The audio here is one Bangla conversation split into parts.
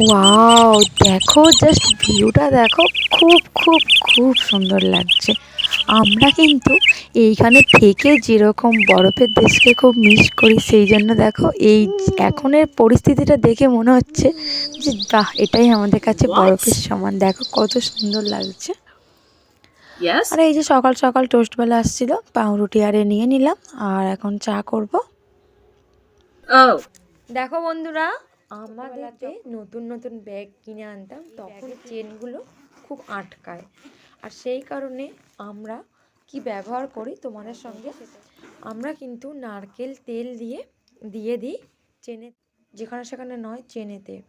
ওয়াও দেখো জাস্ট ভিউটা দেখো খুব খুব খুব সুন্দর লাগছে। আমরা কিন্তু এইখানে থেকে যেরকম বরফের দেশকে খুব মিস করি সেই জন্য দেখো এই এখনের পরিস্থিতিটা দেখে মনে হচ্ছে যে বাহ এটাই আমাদের কাছে বরফের সমান। দেখো কত সুন্দর লাগছে। আর এই যে সকাল সকাল টোস্টবেলা আসছিল পাউরুটি আরে নিয়ে নিলাম আর এখন চা করব। Oh. দেখো বন্ধুরা আমাদেরকে নতুন নতুন ব্যাগ কিনে আনতাম তখন চেনগুলো খুব আটকায়। আর সেই কারণে আমরা কি ব্যবহার করি তোমাদের সঙ্গে? আমরা কিন্তু নারকেল তেল দিয়ে দিয়ে দিই চেনে যেখানে সেখানে নয় চেনেতে।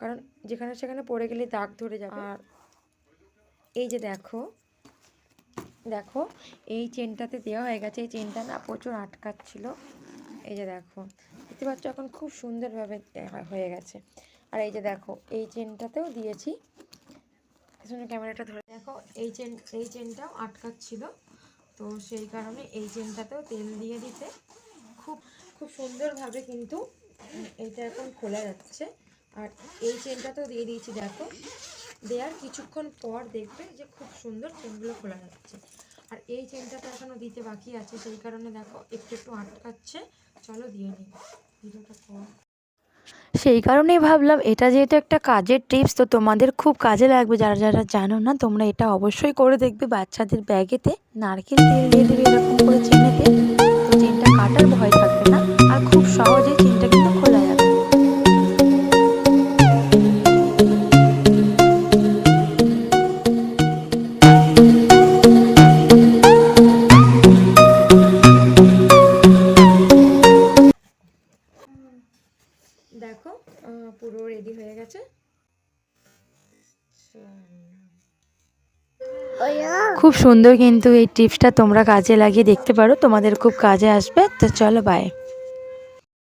কারণ যেখানে সেখানে পড়ে গেলে দাগ ধরে যাবে। আর এই যে দেখো দেখো এই চেনটাতে দেওয়া হয়ে গেছে। এই চেনটা না প্রচুর আটকাচ্ছিল। এই যে দেখো, দেখতে পাচ্ছ এখন খুব সুন্দরভাবে হয়ে গেছে। আর এই যে দেখো, এই চেনটাতেও দিয়েছি। পেছনে ক্যামেরাটা ধরে দেখো, এই চেন, এই চেনটাও আটকাচ্ছিল। তো সেই কারণে এই চেনটাতেও তেল দিয়ে দিতে খুব খুব সুন্দরভাবে কিন্তু এইটা এখন খোলা যাচ্ছে। আর এই চেনটাতেও দিয়ে দিয়েছি, দেখো। দেওয়ার কিছুক্ষণ পর দেখবে যে খুব সুন্দর চেনগুলো খোলা যাচ্ছে। আর এই চেনটা তো এখনও দিতে বাকি আছে, সেই কারণে দেখো একটু একটু আটকাচ্ছে। চলো দিয়ে নিই। ভিডিওটা সেই কারণেই ভাবলাম, এটা যেহেতু একটা কাজের টিপস তো তোমাদের খুব কাজে লাগবে। যারা যারা জানো না, তোমরা এটা অবশ্যই করে দেখবে বাচ্চাদের ব্যাগেতে নারকেল তেল দিয়ে দেবে এরকম করে চেনেতে পুরো রেডি হয়ে গেছে। খুব সুন্দর কিন্তু এই টিপসটা তোমরা কাজে লাগিয়ে দেখতে পারো। তোমাদের খুব কাজে আসবে। তো চলো বাই